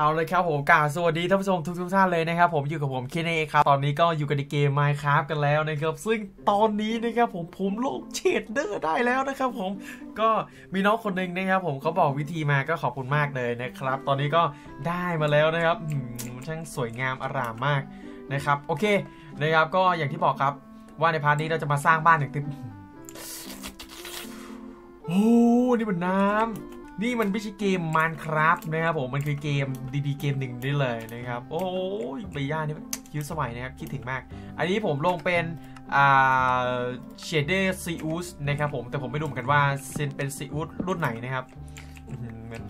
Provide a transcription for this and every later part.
เอาเลยครับผมกาวสวัสดีท่านผู้ชมทุกทุกท่านเลยนะครับผมอยู่กับผมเคนเอครับตอนนี้ก็อยู่กันในเกม Minecraft กันแล้วนะครับ ซึ่งตอนนี้นะครับผมผมลกเชดเดอร์ได้แล้วนะครับผมก็มีน้องคนหนึ่งนะครับผมเขาบอกวิธีมาก็ขอบคุณมากเลยนะครับ ตอนนี้ก็ได้มาแล้วนะครับช่างสวยงามอร่ามมากนะครับ โอเคนะครับก็อย่างที่บอกครับว่าในพาร์ทนี้เราจะมาสร้างบ้านอย่างตึมโอ้นี่มันน้ำ นี่มันไม่ใช่เกม Minecraft นะครับผมมันคือเกมดีๆเกมหนึ่งนี่เลยนะครับ โอ้ยใบหญ้านี่คิวสมัยนะครับ คิดถึงมาก อันนี้ผมลงเป็นอ่าเชดเดอร์ซีอูสนะครับผมแต่ผมไม่รู้เหมือนกันว่าเซนเป็นซีอูสรุ่นไหนนะครับอื้อหือมัน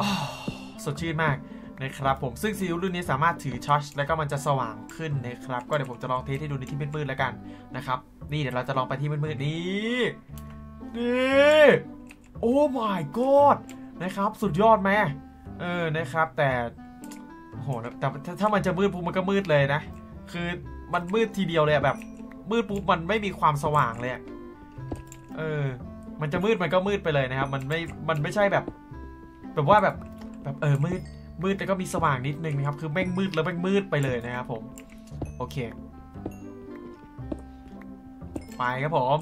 อ้าวสดชื่นมากนะครับผมซึ่งซีอูสรุ่นนี้สามารถถือชอชแล้วก็มันจะสว่างขึ้นนะครับ ก็เดี๋ยวผมจะลองเทสให้ดูในที่มืดๆแล้วกันนะครับ นี่เดี๋ยวเราจะลองไปที่มืดๆนี่นี่ โอ้ my god นะครับ สุดยอดไหมเออนะครับ แต่โหแต่ถ้ามันจะมืดปุ๊บมันก็มืดเลยนะ คือมันมืดทีเดียวเลยแบบ มืดปุ๊บมันไม่มีความสว่างเลยเออ มันจะมืดมันก็มืดไปเลยนะครับ มันไม่มันไม่ใช่แบบ แบบว่าแบบแบบเออมืดมืดแล้วก็มีสว่างนิดนึงนะครับ คือแม่งมืดแล้วแม่งมืดไปเลยนะครับผม โอเค ไปครับผม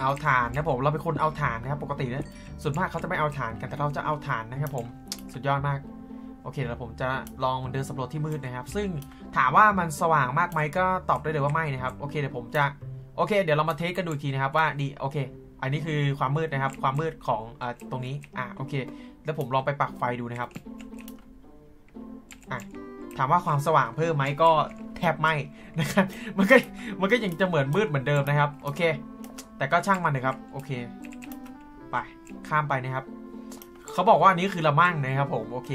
เอาถ่านนะผมเราเป็นคนเอาถ่านนะครับปกตินะส่วนมากเขาจะไม่เอาถ่านกันแต่เราจะเอาถ่านนะครับผมสุดยอดมากโอเคแล้วผมจะลองเดินสำรวจที่มืดนะครับ ซึ่งถามว่ามันสว่างมากไหมก็ตอบได้เลยว่าไม่นะครับโอเคเดี๋ยวผมจะโอเค เดี๋ยวเรามาเทสกันดูทีนะครับว่าดีโอเค อันนี้คือความมืดนะครับ ความมืดของอตรงนี้อะโอเค แล้วผมลองไปปักไฟดูนะครับอะถามว่าความสว่างเพิ่มไหมก็แทบไม่นะครับมันก็มันก็ยังจะเหมือนมืดเหมือนเดิมนะครับ โอเค แต่ก็ช่างมันนะครับ โอเค ไป ข้ามไปนะครับ เขาบอกว่านี้คือละมั่งนะครับผมโอเค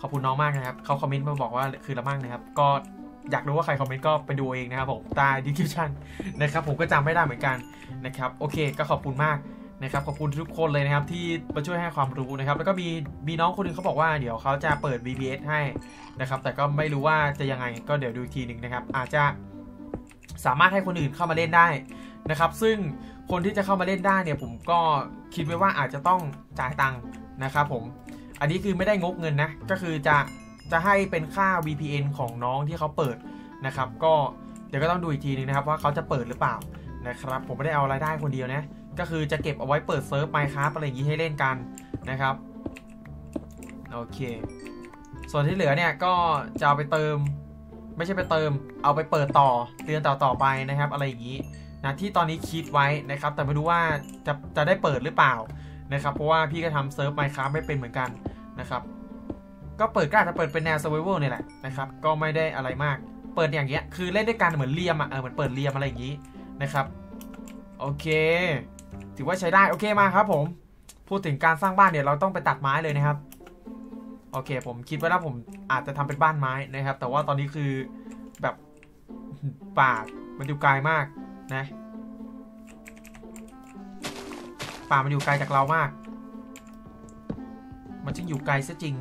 ขอบคุณน้องมากนะครับเขาคอมเมนต์มาบอกว่าคือละมั่งนะครับ ก็อยากรู้ว่าใครคอมเมนต์ก็ไปดูเองนะครับผมใต้ดีคิวชั่นนะครับผมก็จำไม่ได้เหมือนกันนะครับโอเค ก็ขอบคุณมากนะครับขอบคุณทุกคนเลยนะครับที่มาช่วยให้ความรู้นะครับ แล้วก็มีมีน้องคนนึงเขาบอกว่าเดี๋ยวเขาจะเปิด VBS ให้นะครับ แต่ก็ไม่รู้ว่าจะยังไงก็เดี๋ยวดูอีกทีหนึ่งนะครับ อาจจะสามารถให้คนอื่นเข้ามาเล่นได้นะครับ ซึ่ง คนที่จะเข้ามาเล่นได้เนี่ยผมก็คิดไว้ว่าอาจจะต้องจ่ายตังค์นะครับผม อันนี้คือไม่ได้งกเงินนะ ก็คือจะจะให้เป็นค่า VPN ของน้องที่เขาเปิดนะครับ ก็เดี๋ยวก็ต้องดูอีกทีนึงนะครับว่าเขาจะเปิดหรือเปล่านะครับ ผมไม่ได้เอารายได้คนเดียวนะ ก็คือจะเก็บเอาไว้เปิดเซิร์ฟไมค์ครับอะไรอย่างนี้ให้เล่นกันนะครับ โอเค ส่วนที่เหลือเนี่ยก็จะเอาไปเติม ไม่ใช่ไปเติม เอาไปเปิดต่อเตือนต่อต่อไปนะครับ อะไรอย่างนี้ นะที่ตอนนี้คิดไว้นะครับ แต่ไม่รู้ว่าจะจะได้เปิดหรือเปล่านะครับ เพราะว่าพี่ก็ทำเซิร์ฟไมค์ครับไม่เป็นเหมือนกันนะครับ ก็เปิดก็อาจจะเปิดเป็นแนว survival เนี่ยแหละนะครับ ก็ไม่ได้อะไรมาก เปิดอย่างเงี้ย คือเล่นด้วยกันเหมือนเรียมอะ เออ เหมือนเปิดเรียมอะไรอย่างงี้นะครับ โอเค ถือว่าใช้ได้ โอเคมาครับผม พูดถึงการสร้างบ้านเนี่ยเราต้องไปตัดไม้เลยนะครับ โอเค ผมคิดไว้แล้วผมอาจจะทำเป็นบ้านไม้นะครับ แต่ว่าตอนนี้คือแบบป่ามันอยู่ไกลมาก นะป่ามันอยู่ไกลจากเรามาก มันจึงอยู่ไกลซะจริง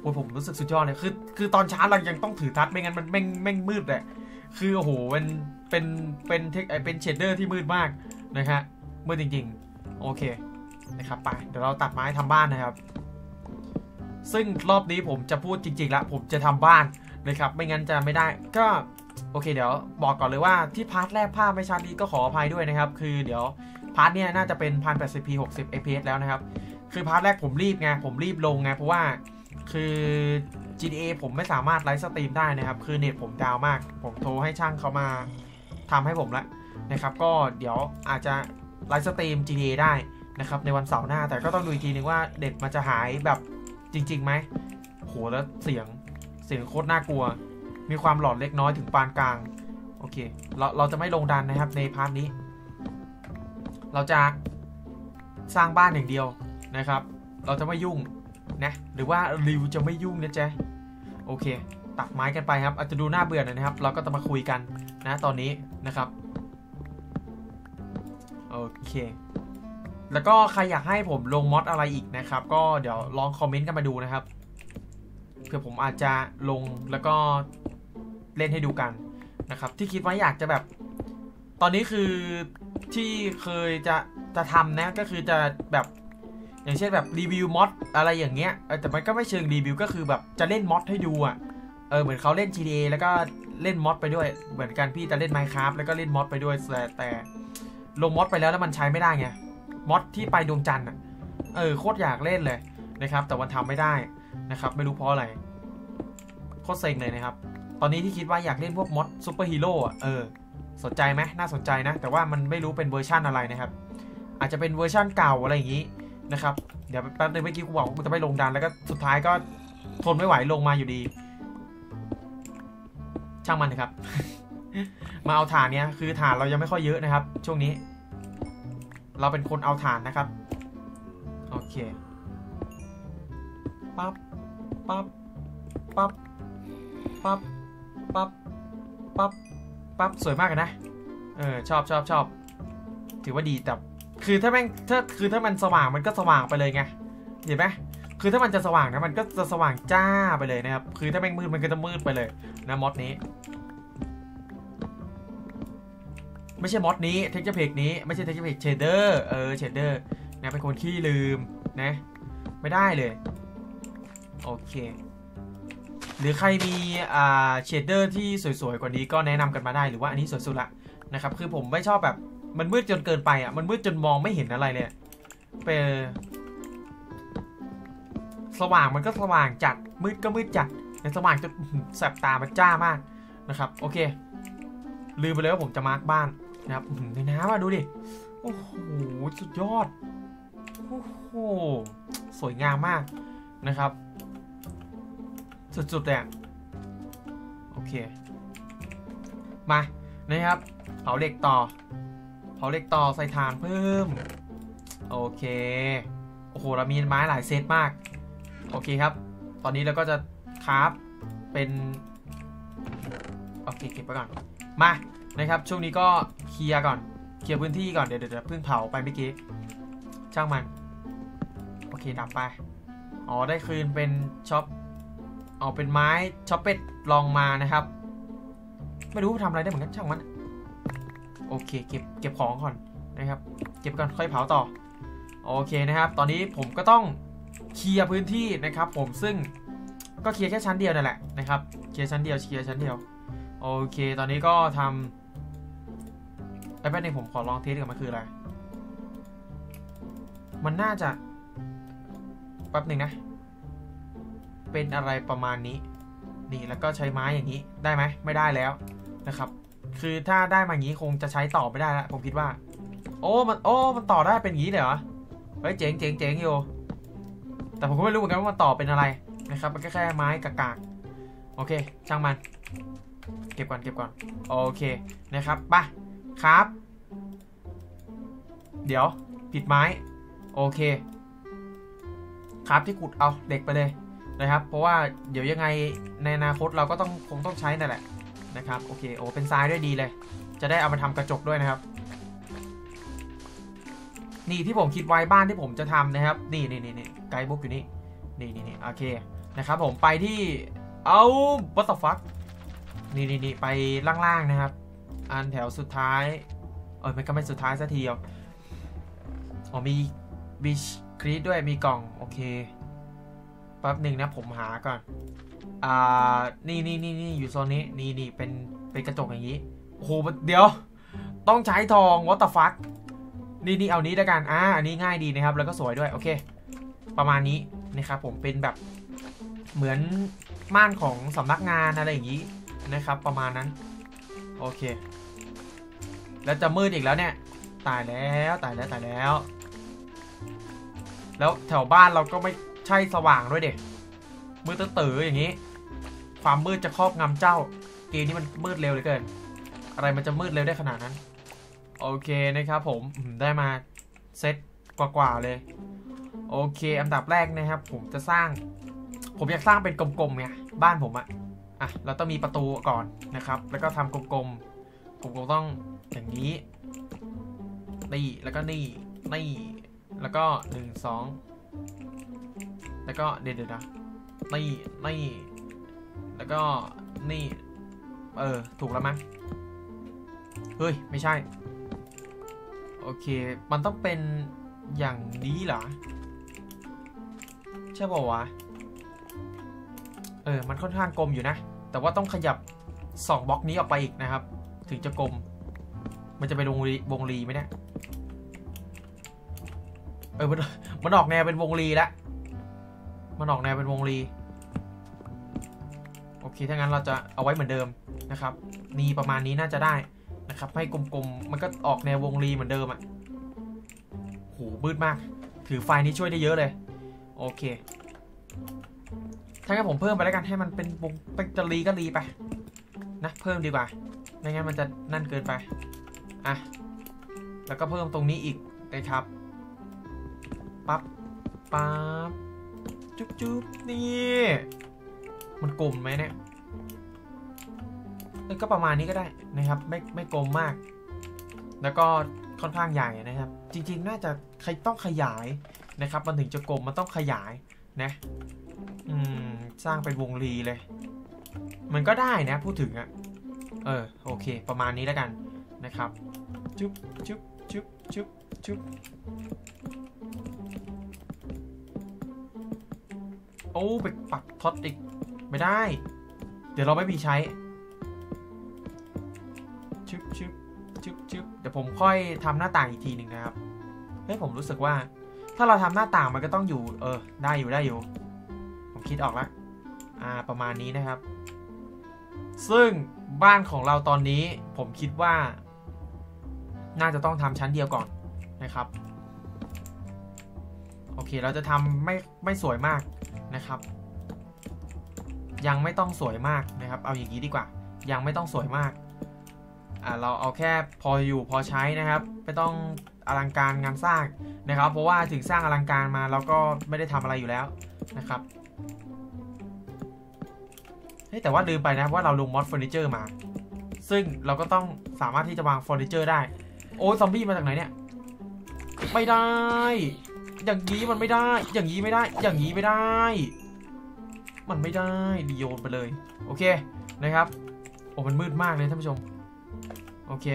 โอ้ยผมรู้สึกสุดยอดเลย คือ คือตอนเช้าเรายังต้องถือทัดไม่งั้นมันแม่งแม่งมืดเลยคือโอ้โหมันเป็นเป็นเทคเป็นเชดเดอร์ที่มืดมากนะฮะมืดจริง ๆ โอเคนะครับไปเดี๋ยวเราตัดไม้ทำบ้านนะครับ ซึ่งรอบนี้ผมจะพูดจริงๆละผมจะทำบ้านนะครับ ไม่งั้นจะไม่ได้ ก็ โอเคเดี๋ยวบอกก่อนเลยว่าที่พาร์ทแรกภาพไม่ชัดนี้ก็ขออภัยด้วยนะครับ คือเดี๋ยวพาร์ทเนี้ยน่าจะเป็น 1080p 60 fps แล้วนะครับ คือพาร์ทแรกผมรีบไงผมรีบลงไงเพราะว่าคือ GTA ผมไม่สามารถไลฟ์สตรีมได้นะครับ คือเน็ตผมดาวมาก ผมโทรให้ช่างเขามาทำให้ผมละนะครับ ก็เดี๋ยวอาจจะไลฟ์สตรีม GTA ได้นะครับในวันเสาร์หน้าแต่ก็ต้องดูอีกทีนึงว่าเด็ดมันจะหายแบบจริงๆไหมโหแล้วเสียงเสียงโคตรน่ากลัว มีความหลอนเล็กน้อยถึงปานกลาง โอเค เราเราจะไม่ลงดันนะครับในพาร์ทนี้ เราจะสร้างบ้านอย่างเดียวนะครับ เราจะไม่ยุ่งนะ หรือว่าริวจะไม่ยุ่งนะจ๊ะ โอเค ตัดไม้กันไปครับ อาจจะดูน่าเบื่อหน่อยนะครับ เราก็จะมาคุยกันนะตอนนี้นะครับ โอเค แล้วก็ใครอยากให้ผมลงมอดอะไรอีกนะครับ ก็เดี๋ยวลองคอมเมนต์กันมาดูนะครับเผื่อผมอาจจะลงแล้วก็ เล่นให้ดูกันนะครับ ที่คิดว่าอยากจะแบบ ตอนนี้คือที่เคยจะจะทำนะก็คือจะแบบอย่างเช่นแบบรีวิวมอดอะไรอย่างเงี้ยแต่มันก็ไม่เชิงรีวิวก็คือแบบจะเล่นมอดให้ดูอะเออเหมือนเขาเล่น GTA แล้วก็เล่นมอดไปด้วย เหมือนกันพี่จะเล่น Minecraft แล้วก็เล่นมอดไปด้วยแต่แต่ลงมอดไปแล้วแล้วมันใช้ไม่ได้ไงมอดที่ไปดวงจันทร์อะเออโคตรอยากเล่นเลยนะครับ แต่วันทำไม่ได้นะครับ ไม่รู้เพราะอะไรโคตรเซ็งเลยนะครับ อนนี้ที่คิดว่าอยากเล่นพวกมอดซูเปอร์ฮีโร่เออ สนใจไหมน่าสนใจนะ แต่ว่ามันไม่รู้เป็นเวอร์ชั่นอะไรนะครับ อาจจะเป็นเวอร์ชั่นเก่าอะไรอย่างนี้นะครับ เดี๋ยวแป๊บนึงเมื่อกี้กูบอกว่ากูจะไม่ลงดันแล้วก็สุดท้ายก็ทนไม่ไหวลงมาอยู่ดี ช่างมันนะครับ มาเอาฐานเนี้ยคือฐานเรายังไม่ค่อยเยอะนะครับ ช่วงนี้ เราเป็นคนเอาฐานนะครับ โอเคปั๊บปั๊บปั๊บปั๊บ ปั๊บปั๊บปั๊บสวยมากเลยนะ เออชอบชอบชอบถือว่าดีแต่คือถ้าแม่งถ้าคือถ้ามันสว่างมันก็สว่างไปเลยไงเห็นไหมคือถ้ามันจะสว่างนะมันก็จะสว่างจ้าไปเลยนะครับ คือถ้าแม่งมืดมันก็จะมืดไปเลยนะมอดนี้ ไม่ใช่มอดนี้เทคเจอร์เพกนี้ไม่ใช่เทคเจอร์เพกเชดเดอร์เออเชดเดอร์นะเป็นคนขี้ลืมนะ ไม่ได้เลย โอเค รือใครมีอ่าเชดเดอร์ที่สวยๆกว่านี้ก็แนะนำกันมาได้หรือว่าอันนี้สวยสุดละนะครับคือผมไม่ชอบแบบมันมืดจนเกินไปอะมันมืดจนมองไม่เห็นอะไรเลยเป็นสว่างมันก็สว่างจัดมืดก็มืดจัดในสว่างจนแสบตามันจ้ามากนะครับ โอเค ลืมไปเลยว่าผมจะมาร์กบ้านนะครับในน้ำอะดูดิ โอ้โห สุดยอด โอ้โห สวยงามมากนะครับ สุดๆเลยโอเค มานะครับ เผาเหล็กต่อ เผาเหล็กต่อใส่ถ่านเพิ่ม โอเค โอ้โห เรามีไม้หลายเซตมาก โอเคครับ ตอนนี้เราก็จะคราฟเป็น โอเค เก็บไปก่อน มา นะครับ ช่วงนี้ก็เคลียร์ก่อน เคลียร์พื้นที่ก่อน เดี๋ยวเดี๋ยวเพิ่งเผาไปเมื่อกี้ ช่างมัน โอเคดับไป อ๋อ ได้คืนเป็นช็อป เอาเป็นไม้ช็อปเป็ดลองมานะครับ ไม่รู้ทำอะไรได้เหมือนกันช่างมัน โอเค เก็บเก็บของก่อนนะครับ เก็บก่อนค่อยเผาต่อ โอเคนะครับ ตอนนี้ผมก็ต้องเคลียร์พื้นที่นะครับ ผมซึ่งก็เคลียร์แค่ชั้นเดียวนั่นแหละนะครับ เคลียร์ชั้นเดียวเคลียร์ชั้นเดียว โอเค ตอนนี้ก็ทำไอ้แป๊บนึงผมขอลองเทสกันมันคืออะไร มันน่าจะแป๊บหนึ่งนะ เป็นอะไรประมาณนี้ นี่แล้วก็ใช้ไม้อย่างนี้ได้ไหมไม่ได้แล้วนะครับ คือถ้าได้มาอย่างนี้คงจะใช้ต่อไม่ได้แล้วผมคิดว่า โอ้มันโอ้มันต่อได้เป็นอย่างนี้เลยเหรอเฮ้ยเจ๋งเจ๋งเจ๋งอยู่แต่ผมก็ไม่รู้เหมือนกันว่ามันต่อเป็นอะไรนะครับ มันแค่แค่ไม้กากๆโอเค ช่างมัน เก็บก่อนเก็บก่อนโอเคนะครับไปครับ เดี๋ยวผิดไม้ โอเคครับที่ขุดเอาเหล็กไปเลย นะครับ เพราะว่าเดี๋ยวยังไงในอนาคตเราก็ต้องคงต้องใช้นั่นแหละนะครับโอเคโอ้เป็นทรายด้วยดีเลย จะได้เอามาทำกระจกด้วยนะครับ นี่ที่ผมคิดไว้บ้านที่ผมจะทำนะครับ นี่นี่นี่นี่ไกด์บุ๊กอยู่นี่นี่นี่นี่โอเคนะครับ ผมไปที่เอาบัตฟักนี่นี่นี่ไปล่างๆนะครับ อันแถวสุดท้ายเออมันก็ไม่สุดท้ายสักทีเดียวอ๋อมีบีชครีดด้วยมีกล่องโอเค ป๊บหนึ่งนะผมหาก่อน อ่า นี่นี่นี่นี่อยู่โซนนี้ นี่นี่เป็น เป็นกระจกอย่างนี้ โอ้โห เดี๋ยว ต้องใช้ทอง what the fuck นี่นี่เอานี้แล้วกัน อ่า อันนี้ง่ายดีนะครับ แล้วก็สวยด้วย โอเค ประมาณนี้นะครับผม เป็นแบบ เหมือนม่านของสำนักงานอะไรอย่างนี้นะครับ ประมาณนั้น โอเค แล้วจะมืดอีกแล้วเนี่ย ตายแล้ว ตายแล้ว ตายแล้ว แล้วแถวบ้านเราก็ไม่ ใช่สว่างด้วยเด็กมืดตื้ออย่างนี้ ความมืดจะครอบงำเจ้าเกมนี้มันมืดเร็วเหลือเกิน อะไรมันจะมืดเร็วได้ขนาดนั้น โอเคนะครับผมได้มาเซตกว่าๆเลย โอเค อันดับแรกนะครับ ผมจะสร้าง ผมอยากสร้างเป็นกลมๆไงบ้านผมอะอะเราต้องมีประตูก่อนนะครับ แล้วก็ทำกลมๆกลมๆต้องอย่างนี้นี่แล้วก็นี่นี่แล้วก็หนึ่งสอง แล้วก็เดี๋ยวเดี๋ยวนะนี่นี่แล้วก็นี่ เออ ถูกแล้วมั้งเฮ้ย ไม่ใช่ โอเค มันต้องเป็นอย่างนี้เหรอ ใช่ป่าวะ เออ มันค่อนข้างกลมอยู่นะ แต่ว่าต้องขยับสองบล็อกนี้ออกไปอีกนะครับ ถึงจะกลม มันจะเป็นวงรีวงรีไหมเนี่ย เออ มันมันออกแนวเป็นวงรีแล้ว มันออกแนวเป็นวงรี โอเค ถ้างั้นเราจะเอาไว้เหมือนเดิมนะครับ นี่ประมาณนี้น่าจะได้นะครับ ให้กลมๆ มันก็ออกแนววงรีเหมือนเดิมอะ่ะโหมืดมาก ถือไฟนี้ช่วยได้เยอะเลย โอเค ถ้างั้นผมเพิ่มไปแล้วกันให้มันเป็นวงเป็นจะรีก็รีไป นะ เพิ่มดีกว่า ไม่งั้นมันจะนั่นเกินไป อะ แล้วก็เพิ่มตรงนี้อีกนะครับ ปั๊บ ปั๊บ จุ๊บจุ๊บนี่ มันกลมไหมเนี่ยก็ประมาณนี้ก็ได้นะครับ ไม่ไม่กลมมาก แล้วก็ค่อนข้างใหญ่นะครับ จริงๆ น่าจะใครต้องขยายนะครับ มันถึงจะกลมมันต้องขยายนะอืมสร้างเป็นวงรีเลย มันก็ได้นะพูดถึงอะเออโอเค ประมาณนี้แล้วกันนะครับ จุ๊บจุ๊บจุ๊บจุ๊บจุ๊บ โอ้ไปปักท็อตอีก ไม่ได้ เดี๋ยวเราไม่มีใช้ชึบชึบชึบชึบเดี๋ยวผมค่อยทำหน้าต่างอีกทีหนึ่งนะครับเฮ้ยผมรู้สึกว่า ถ้าเราทำหน้าต่างมันก็ต้องอยู่ เออ ได้อยู่ได้อยู่ ผมคิดออกแล้วอ่าประมาณนี้นะครับ ซึ่งบ้านของเราตอนนี้ผมคิดว่า น่าจะต้องทำชั้นเดียวก่อนนะครับ โอเคเราจะทำไม่ไม่สวยมาก นะครับ ยังไม่ต้องสวยมากนะครับ เอาอย่างนี้ดีกว่า ยังไม่ต้องสวยมากอ่าเราเอาแค่พออยู่พอใช้นะครับ ไม่ต้องอลังการงานสร้างนะครับ เพราะว่าถึงสร้างอลังการมาเราก็ไม่ได้ทำอะไรอยู่แล้วนะครับเฮ้แต่ว่าลืมไปนะว่าเราลงมอดเฟอร์นิเจอร์มา ซึ่งเราก็ต้องสามารถที่จะวางเฟอร์นิเจอร์ได้ โอ้ยซอมบี้มาจากไหนเนี่ย ไม่ได้ อย่างนี้มันไม่ได้ อย่างนี้ไม่ได้ อย่างนี้ไม่ได้ มันไม่ได้ดิโยนไปเลย โอเคนะครับโอ้มันมืดมากเลยท่านผู้ชม โอเค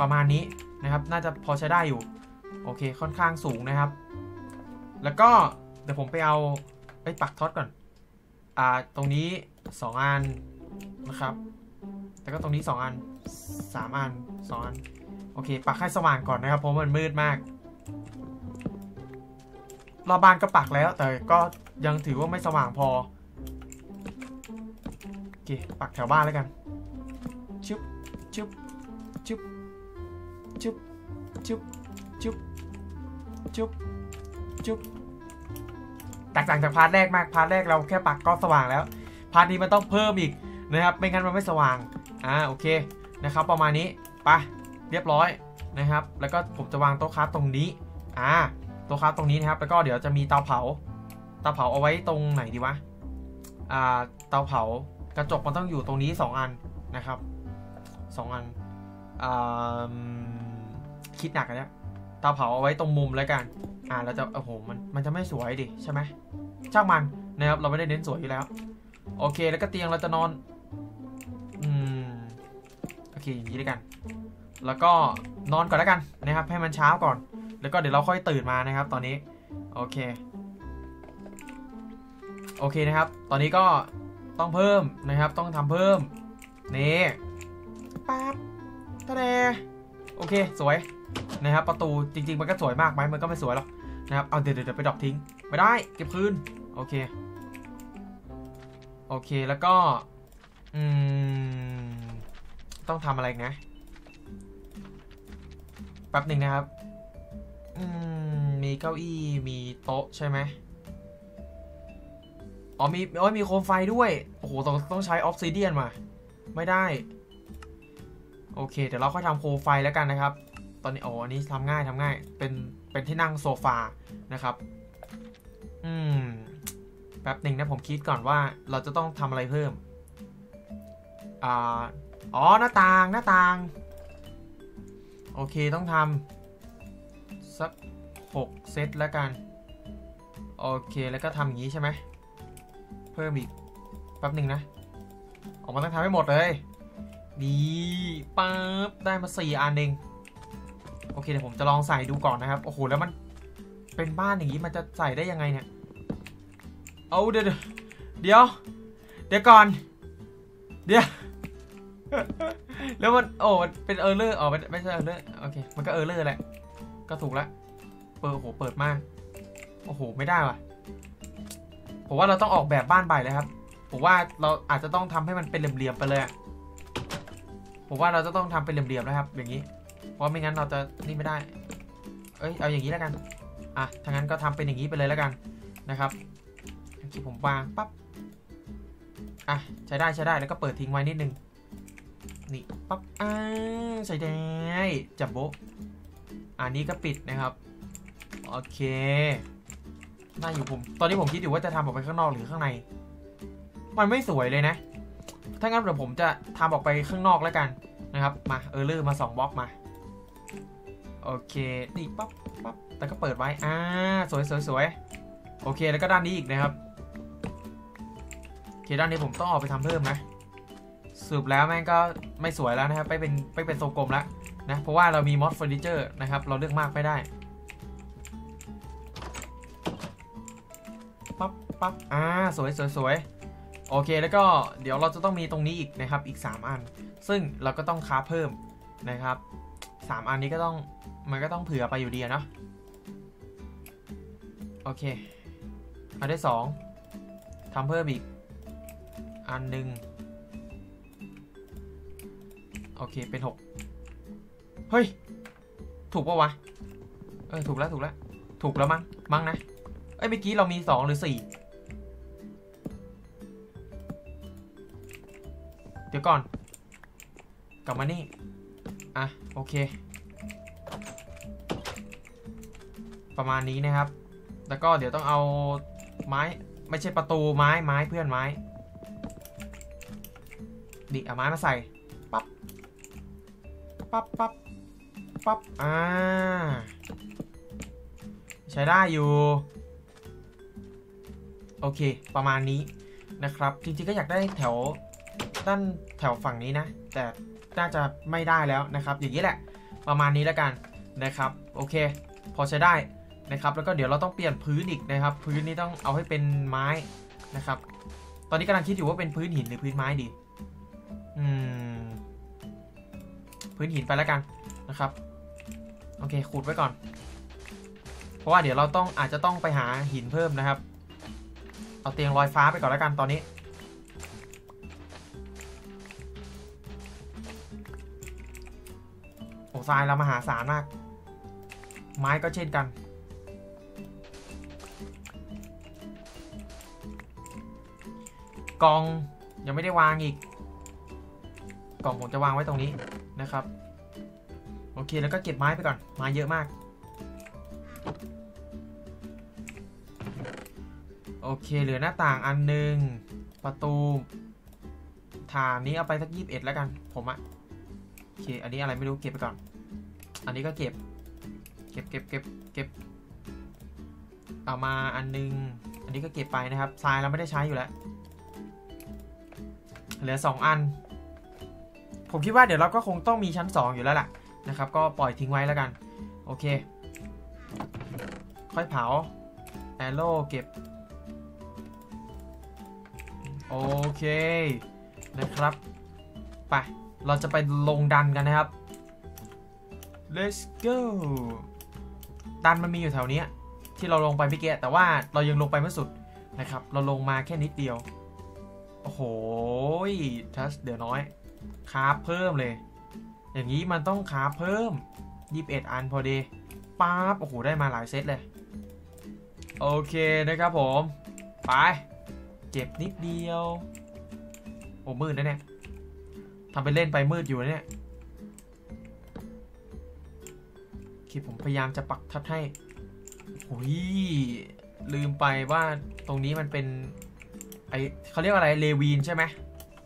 ประมาณนี้นะครับ น่าจะพอใช้ได้อยู่ โอเค ค่อนข้างสูงนะครับ แล้วก็เดี๋ยวผมไปเอาไปปักท็อตก่อน อ่า ตรงนี้ 2 อันนะครับ แล้วก็ตรงนี้ 2 อัน 3 อัน 2 อัน โอเค ปักให้สว่างก่อนนะครับ เพราะมันมืดมาก รอบบ้านก็ปักแล้ว แต่ก็ยังถือว่าไม่สว่างพอโอเคปักแถวบ้านแล้วกันชึบชึบชึบชึบชึบชึบชึบชึบแตกต่างจากพาร์ทแรกมากพาร์ทแรกเราแค่ปักก็สว่างแล้วพาร์ทนี้มันต้องเพิ่มอีกนะครับไม่งั้นมันไม่สว่างอ่าโอเคนะครับ ประมาณนี้ไปเรียบร้อยนะครับ แล้วก็ผมจะวางโต๊ะคราตรงนี้อ่า ต๊ะคราฟตรงนี้นะครับ แล้วก็เดี๋ยวจะมีเตาเผา เตาเผาเอาไว้ตรงไหนดีวะ อ่า เตาเผากระจกมันต้องอยู่ตรงนี้ 2 อันนะครับ2อันอ่าคิดหนักอันเนี้ยเตาเผาเอาไว้ตรงมุมแล้วกัน อ่าเราจะ โอ้โห มัน มันจะไม่สวยดิใช่ไหมช่างมันนะครับ เราไม่ได้เน้นสวยอยู่แล้ว โอเค แล้วก็เตียงเราจะนอน อืม โอเค อย่างนี้ด้วยกัน แล้วก็นอนก่อนแล้วกันนะครับ ให้มันเช้าก่อน แล้วก็เดี๋ยวเราค่อยตื่นมานะครับ ตอนนี้ โอเค โอเคนะครับ ตอนนี้ก็ต้องเพิ่มนะครับ ต้องทำเพิ่ม นี่ปั๊บตะเดโอเค สวย นะครับ ประตูจริง ๆ มันก็สวยมากไหมมันก็ไม่สวยหรอกนะครับ เอาเดี๋ยวเดี๋ยวไปดรอปทิ้ง ไม่ได้ เก็บคืน โอเค โอเค แล้วก็ อืม ต้องทำอะไรนะ แป๊บหนึ่งนะครับ มมีเก้าอี้มีโต๊ะใช่ไหมอ๋อมีอ๋อมีโคมไฟด้วย โอ้โหต้องต้องใช้ออฟซิเดียนมา ไม่ได้ โอเค เดี๋ยวเราค่อยทำโคมไฟแล้วกันนะครับ ตอนนี้อ๋ออันนี้ทำง่ายทำง่าย เป็นเป็นที่นั่งโซฟานะครับ อืมแป๊บหนึ่งนะผมคิดก่อนว่าเราจะต้องทำอะไรเพิ่มอ่าอ๋อหน้าต่างหน้าต่าง โอเคต้องทำ สัก 6 เซตแล้วกัน โอเคแล้วก็ทำอย่างนี้ใช่ไหม เพิ่มอีกแป๊บหนึ่งนะ ออกมาต้องทำให้หมดเลยนี่ปั๊บ ได้มา 4 อันเอง โอเคเดี๋ยวผมจะลองใส่ดูก่อนนะครับ โอ้โห แล้วมันเป็นบ้านอย่างนี้มันจะใส่ได้ยังไงเนี่ย เอาเดี๋ยวเดี๋ยว เดี๋ยวก่อน เดี๋ยวแล้วมันโอ้มันเป็นเออร์เลอร์อ๋อไม่ใช่เออร์เลอร์โอเค มันก็เออร์เลอร์แหละ ก็ถูกละ เปิดโอ้โหเปิดมาก โอ้โห ไม่ได้ว่ะ ผมว่าเราต้องออกแบบบ้านใบเลยครับ ผมว่าเราอาจจะต้องทำให้มันเป็นเหลี่ยมๆไปเลยผมว่าเราจะต้องทำเป็นเหลี่ยมๆนะครับ อย่างนี้ เพราะไม่งั้นเราจะนี่ไม่ได้ เอ้ย เอาอย่างนี้แล้วกัน อะถ้างั้นก็ทำเป็นอย่างนี้ไปเลยแล้วกันนะครับโอเคผมวางปั๊บ อะ ใช้ได้ใช้ได้แล้วก็เปิดทิ้งไว้นิดนึง นี่ปั๊บ อ่าใช้ได้จับโบ อันนี้ก็ปิดนะครับ โอเคน่าอยู่ผม ตอนนี้ผมคิดอยู่ว่าจะทำออกไปข้างนอกหรือข้างใน มันไม่สวยเลยนะ ถ้างั้นเดี๋ยวผมจะทำออกไปข้างนอกแล้วกันนะครับ มาเออร์เลอร์มา2บล็อกมา โอเคนี่ปั๊บปั๊บแล้วก็เปิดไว้ อ่า สวยสวยสวยโอเค แล้วก็ด้านนี้อีกนะครับโอเคด้านนี้ผมต้องออกไปทำเพิ่มนะสรุปแล้วแม่งก็ไม่สวยแล้วนะครับ ไปเป็นไปเป็นทรงกลมแล้ว นะเพราะว่าเรามีมอดเฟอร์นิเจอร์นะครับ เราเลือกมากไม่ได้ปั๊บปั๊บอ่าสวยสวยสวยโอเค แล้วก็เดี๋ยวเราจะต้องมีตรงนี้อีกนะครับอีก 3 อัน ซึ่งเราก็ต้องค้าเพิ่มนะครับ 3 อันนี้ก็ต้องมันก็ต้องเผื่อไปอยู่ดีเนาะโอเคเอาได้ 2ทำเพิ่มอีก อันหนึ่งโอเคเป็น 6 เฮ้ย ถูกปะวะ เออ ถูกแล้วถูกแล้ว ถูกแล้วมั้ง มั้งนะ เอ้ย เมื่อกี้เรามี2หรือ4เดี๋ยวก่อน กลับมานี่ อะ โอเค ประมาณนี้นะครับ แล้วก็เดี๋ยวต้องเอาไม้ ไม่ใช่ประตูไม้ไม้เพื่อนไม้ดิเอาไม้มาใส่ ปั๊บ ปั๊บปั๊บ ปั๊บอ่า ใช้ได้อยู่ โอเค ประมาณนี้นะครับ จริงๆก็อยากได้แถวด้านแถวฝั่งนี้นะ แต่น่าจะไม่ได้แล้วนะครับ อย่างนี้แหละ ประมาณนี้แล้วกันนะครับ โอเค พอใช้ได้นะครับ แล้วก็เดี๋ยวเราต้องเปลี่ยนพื้นอีกนะครับ พื้นนี้ต้องเอาให้เป็นไม้นะครับ ตอนนี้กำลังคิดอยู่ว่าเป็นพื้นหินหรือพื้นไม้ดี อืม พื้นหินไปแล้วกันนะครับ โอเคขุดไว้ก่อน เพราะว่าเดี๋ยวเราต้องอาจจะต้องไปหาหินเพิ่มนะครับ เอาเตียงลอยฟ้าไปก่อนแล้วกันตอนนี้โอ้ทรายเรามาหาศาลมาก ไม้ก็เช่นกัน กองยังไม่ได้วางอีก กล่องผมจะวางไว้ตรงนี้นะครับ โอเคแล้วก็เก็บไม้ไปก่อน ไม้เยอะมาก โอเคเหลือหน้าต่างอันหนึ่งประตูฐานนี้เอาไปสักยี่สิบเอ็ดแล้วกัน ผมอะโอเค อันนี้อะไรไม่รู้เก็บไปก่อน อันนี้ก็เก็บ เก็บเก็บเก็บเก็บเอามาอันนึง อันนี้ก็เก็บไปนะครับทรายเราไม่ได้ใช้อยู่แล้ว เหลือ2อัน ผมคิดว่าเดี๋ยวเราก็คงต้องมีชั้น2อยู่แล้วล่ะ นะครับ ก็ปล่อยทิ้งไว้แล้วกัน โอเค ค่อยเผาแอโร่เก็บ โอเค นะครับ ไป เราจะไปลงดันกันนะครับ let's go ดันมันมีอยู่แถวนี้ที่เราลงไปเมื่อกี้แต่ว่าเรายังลงไปไม่สุดนะครับ เราลงมาแค่นิดเดียว โอ้โหทัสเดี๋ยวน้อยคาบเพิ่มเลย อย่างนี้มันต้องคาเพิ่ม 21 อันพอดีป๊าบโอ้โหได้มาหลายเซตเลย โอเคนะครับผม ไป เจ็บนิดเดียว โอ้มืดนะเนี่ยทำไปเล่นไปมืดอยู่นะเนี่ยโอผมพยายามจะปักทัดให้โอ้ยลืมไปว่าตรงนี้มันเป็นไอเขาเรียกอะไรเลวีนใช่ไหม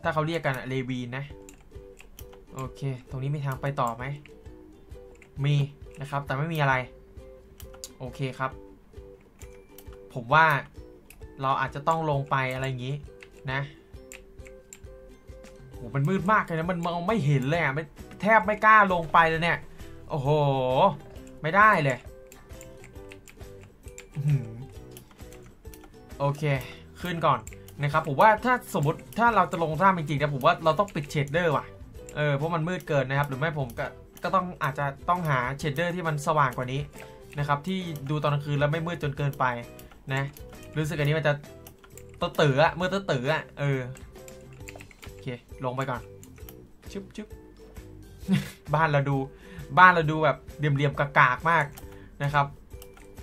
ถ้าเขาเรียกกันเลวีนนะ โอเค ตรงนี้มีทางไปต่อไหม มีนะครับ แต่ไม่มีอะไร โอเคครับ ผมว่าเราอาจจะต้องลงไปอะไรอย่างนี้นะโหมันมืดมากเลยนะ มันมองไม่เห็นเลยอะแทบไม่กล้าลงไปเลยเนี่ย โอ้โห ไม่ได้เลยโอเค ขึ้นก่อนนะครับ ผมว่าถ้าสมมติถ้าเราจะลงท่ามจริงๆนะผมว่าเราต้องปิดเชดเดอร์ว่ะ เออเพราะมันมืดเกินนะครับ หรือไม่ผมก็ก็ต้องอาจจะต้องหาเชดเดอร์ที่มันสว่างกว่านี้นะครับ ที่ดูตอนกลางคืนแล้วไม่มืดจนเกินไปนะรู้สึกอันนี้มันจะตะเตืออะมืดตะเตืออะเออโอเคลงไปก่อนชึบชึบบ้านเราดู บ้านเราดูแบบเหลี่ยมๆกากๆมากนะครับ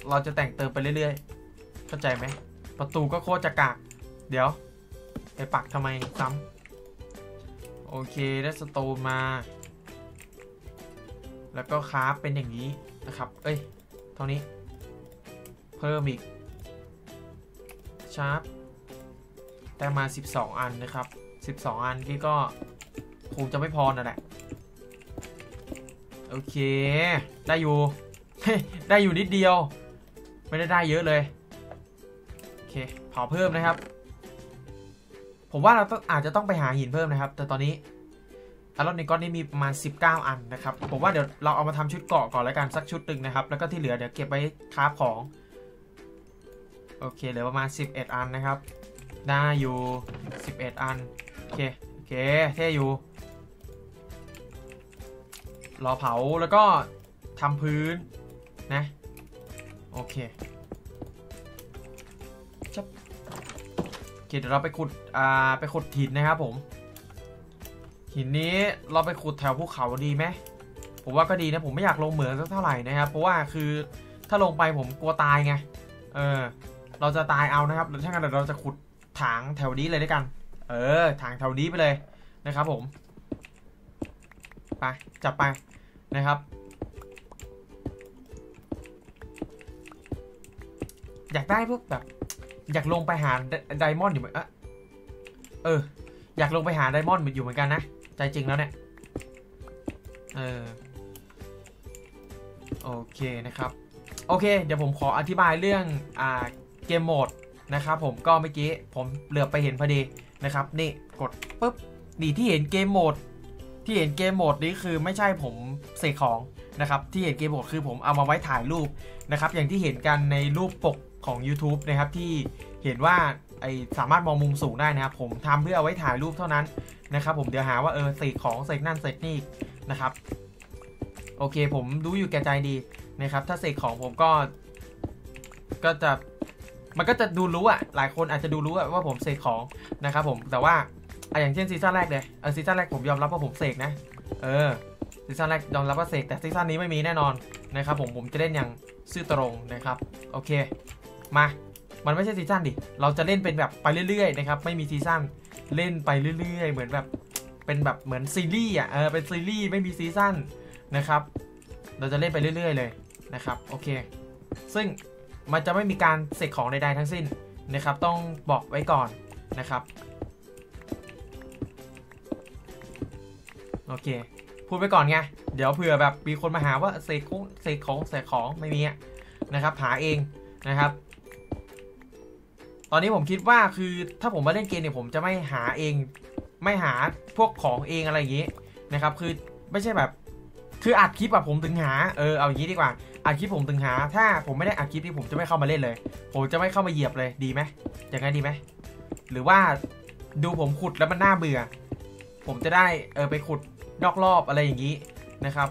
เราจะแต่งเติมไปเรื่อยๆเข้าใจไหมประตูก็โคตรจะกาก เดี๋ยวไปปักทำไมซ้ำ โอเคได้สโตนมา แล้วก็คราฟเป็นอย่างนี้นะครับ เอ้ย เท่านี้ เพิ่มอีก ชาร์ปแต่มา 12 อันนะครับ 12 อันที่ก็คงจะไม่พอน่ะแหละ โอเค ได้อยู่ ได้อยู่นิดเดียว ไม่ได้ได้เยอะเลย โอเคเผาเพิ่มนะครับ ผมว่าเราต้องอาจจะต้องไปหาหินเพิ่มนะครับ แต่ตอนนี้อารอนในก้อนนี้มีประมาณ 19 อันนะครับ ผมว่าเดี๋ยวเราเอามาทำชุดเกาะก่อนแล้วกันสักชุดหนึ่งนะครับ แล้วก็ที่เหลือเดี๋ยวเก็บไว้คราฟของ โอเคเหลือประมาณ 11 อันนะครับ ได้อยู่ 11 อัน โอเค โอเค เท่อยู่ รอเผาแล้วก็ทำพื้นนะ โอเค เคเดี๋ยวเราไปขุดอ่าไปขุดหินนะครับผม หินนี้เราไปขุดแถวภูเขาดีไหมผมว่าก็ดีนะผมไม่อยากลงเหมืองสักเท่าไหร่นะครับ เพราะว่าคือถ้าลงไปผมกลัวตายไงเออ เราจะตายเอานะครับถ้างั้นเดี๋ยวเราจะขุดถางแถวนี้เลยด้วยกัน เออถางแถวนี้ไปเลยนะครับ ผมไปจับไปนะครับ อยากได้พวกแบบ อยากลงไปหาไดมอนด์อยู่เหมือนเออออ อยากลงไปหาไดมอนด์อยู่เหมือนกันนะ ใจจริงแล้วเนี่ย เออ โอเคนะครับ โอเค เดี๋ยวผมขออธิบายเรื่องอ่าเกมโหมดนะครับผมก็เมื่อกี้ผมเหลือบไปเห็นพอดีนะครับ นี่กดปุ๊บนี่ที่เห็นเกมโหมด ที่เห็นเกมโหมดนี้คือไม่ใช่ผมเสกของนะครับ ที่เห็นเกมโหมดคือผมเอามาไว้ถ่ายรูปนะครับ อย่างที่เห็นกันในรูปปก ของ YouTube นะครับที่เห็นว่าไอสามารถมองมุมสูงได้นะครับ ผมทำเพื่อเอาไว้ถ่ายรูปเท่านั้นนะครับ ผมเดี๋ยวหาว่าเออเสกของเสกนั่นเสกนี่นะครับ โอเค ผมรู้อยู่แก่ใจดีนะครับ ถ้าเสกของผมก็ ก็จะมันก็จะดูรู้อะหลายคนอาจจะดูรู้อะว่าผมเสกของนะครับ ผมแต่ว่าอะอย่างเช่นซีซั่นแรกเลยเออซีซั่นแรกผมยอมรับว่าผมเสกนะ เออซีซั่นแรกยอมรับว่าเสกแต่ซีซั่นนี้ไม่มีแน่นอนนะครับ ผมผมจะเล่นอย่างซื่อตรงนะครับ โอเค มา มันไม่ใช่ซีซั่นดิ เราจะเล่นเป็นแบบไปเรื่อยๆนะครับ ไม่มีซีซั่น เล่นไปเรื่อยๆ เหมือนแบบ เป็นแบบเหมือนซีรีส์อะ เออ เป็นซีรีส์ไม่มีซีซั่นนะครับ เราจะเล่นไปเรื่อยๆ เลยนะครับ โอเค ซึ่งมันจะไม่มีการเสกของใดๆทั้งสิ้นนะครับ ต้องบอกไว้ก่อนนะครับ โอเค พูดไปก่อนไง เดี๋ยวเผื่อแบบมีคนมาหาว่าเสกของเสกของเสกของไม่มีนะครับ หาเองนะครับ ตอนนี้ผมคิดว่าคือถ้าผมมาเล่นเกมเนี่ยผมจะไม่หาเอง ไม่หาพวกของเองอะไรอย่างนี้นะครับ คือไม่ใช่แบบคืออัดคลิปอะผมถึงหาเออเอาอย่างนี้ดีกว่าอัดคลิปผมถึงหา ถ้าผมไม่ได้อัดคลิปนี่ผมจะไม่เข้ามาเล่นเลย ผมจะไม่เข้ามาเหยียบเลยดีไหมอย่างนั้นดีไหมหรือว่าดูผมขุดแล้วมันน่าเบื่อ ผมจะได้เออไปขุดนอกรอบอะไรอย่างนี้นะครับ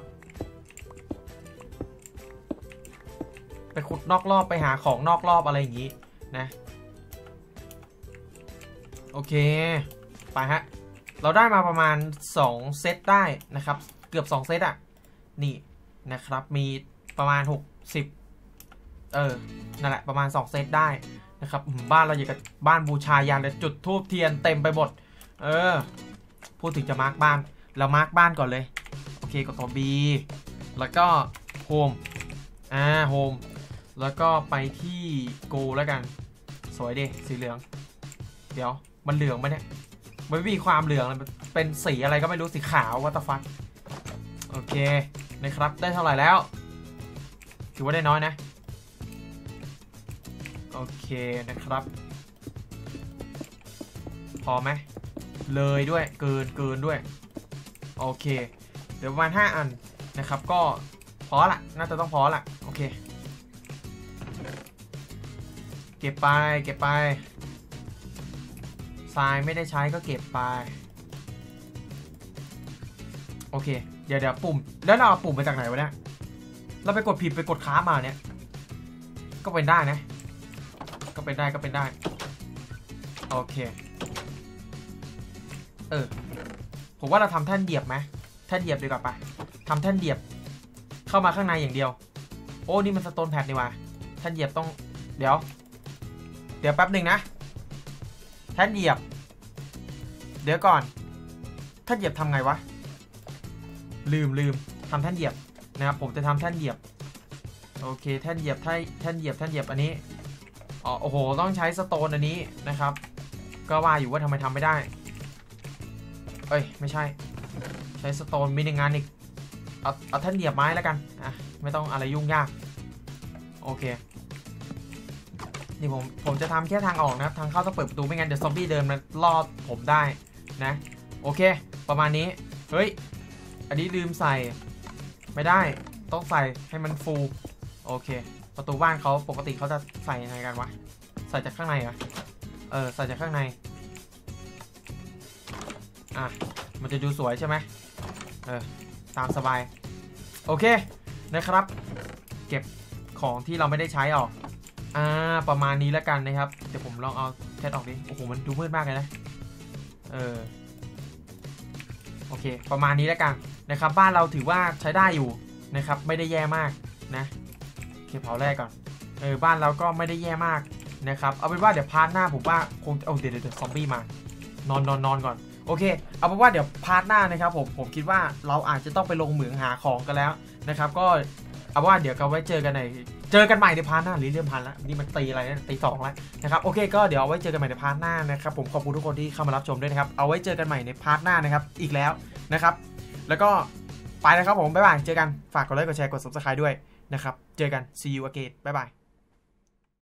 ไปขุดนอกรอบไปหาของนอกรอบอะไรอย่างนี้นะ โอเค ไปฮะ เราได้มาประมาณ 2 เซตได้นะครับ เกือบ 2 เซตอะนี่นะครับ มีประมาณ 60 เออ นั่นแหละประมาณ 2 เซตได้นะครับบ้านเราอย่ากับบ้านบูชายันเลยจุดทูบเทียนเต็มไปหมด เออ พูดถึงจะมาร์กบ้าน เรามาร์กบ้านก่อนเลย โอเคกดตัว B แล้วก็โฮมอ่าโฮมแล้วก็ไปที่โกแล้วกัน สวยดีสีเหลือง เดี๋ยวมันเหลืองไหมเนี่ยมันไม่มีความเหลืองเลยมันเป็นสีอะไรก็ไม่รู้สีขาววัตฟักโอเคนะครับได้เท่าไหร่แล้ว ถือว่าได้น้อยนะ โอเคนะครับ พอไหมเลยด้วยเกินเกินด้วย โอเค เดี๋ยวประมาณ 5 อันนะครับ ก็พอละน่าจะต้องพอละโอเค เก็บไปเก็บไป ทรายไม่ได้ใช้ก็เก็บไป โอเค เดี๋ยวเดี๋ยวปุ่ม แล้วเราเอาปุ่มมาจากไหนวะเนี่ย เราไปกดผิดไปกดค้ามาเนี่ย ก็เป็นได้นะ ก็เป็นได้ก็เป็นได้ โอเค เออ ผมว่าเราทำแท่นเหยียบไหมแท่นเหยียบดีกว่าปะทำแท่นเหยียบ เข้ามาข้างในอย่างเดียว โอ้ นี่มันสโตนแพดนี่ว่าแท่นเหยียบต้อง เดี๋ยว เดี๋ยวแป๊บหนึ่งนะ แท่นเหยียบ เดี๋ยวก่อนแท่นเหยียบทำไงวะ ลืมลืมทำแท่นเหยียบนะครับ ผมจะทำแท่นเหยียบ โอเค แท่นเหยียบแท่นแท่นเหยียบแท่นเหยียบอันนี้อ๋อโอ้โห ต้องใช้สโตนอันนี้นะครับ ก็ว่าอยู่ว่าทำไมทำไม่ได้ เอ้ย ไม่ใช่ ใช้สโตนมีหนึ่งงานอีก เอาเอาแท่นเหยียบไม้แล้วกัน อะ ไม่ต้องอะไรยุ่งยาก โอเค นี่ผมผมจะทำแค่ทางออกนะครับ ทางเข้าต้องเปิดประตูไม่งั้นเดี๋ยวซอมบี้เดินมาลอดผมได้นะ โอเค ประมาณนี้ เฮ้ย อันนี้ลืมใส่ ไม่ได้ ต้องใส่ให้มันฟู โอเค ประตูบ้านเขาปกติเขาจะใส่ยังไงกันวะ ใส่จากข้างในเหรอ เออ ใส่จากข้างใน อะ มันจะดูสวยใช่ไหมเออ ตามสบาย โอเค นะครับ เก็บของที่เราไม่ได้ใช้ออก อ่าประมาณนี้แล้วกันนะครับ เดี๋ยวผมลองเอาแคทออกดิ โอ้โห มันดูมืดมากเลยนะ เออ โอเค ประมาณนี้แล้วกันนะครับ บ้านเราถือว่าใช้ได้อยู่นะครับ ไม่ได้แย่มากนะเคเผาแรกก่อน เออ บ้านเราก็ไม่ได้แย่มากนะครับ เอาเป็นว่าเดี๋ยวพาร์ทหน้าผมว่าคงเอาเดี๋ยวเดี๋ยวซอมบี้มานอนนอนนอนก่อน โอเค เอาเป็นว่าเดี๋ยวพาร์ทหน้านะครับผม ผมคิดว่าเราอาจจะต้องไปลงเหมืองหาของกันแล้วนะครับ ก็เอาว่าเดี๋ยวก็ไว้เจอกันใน เจอกันใหม่ในพาร์ทหน้าหรือเรื่องพันแล้วนี่มันตีอะไรนะตีสองแล้วนะครับโอเคก็เดี๋ยวเอาไว้เจอกันใหม่ในพาร์ทหน้านะครับผมขอบคุณทุกคนที่เข้ามารับชมด้วยนะครับเอาไว้เจอกันใหม่ในพาร์ทหน้านะครับอีกแล้วนะครับแล้วก็ไปนะครับผมบ๊ายบายเจอกันฝากกดไลค์กดแชร์กด subscribe ด้วยนะครับเจอกัน see you again บ๊ายบาย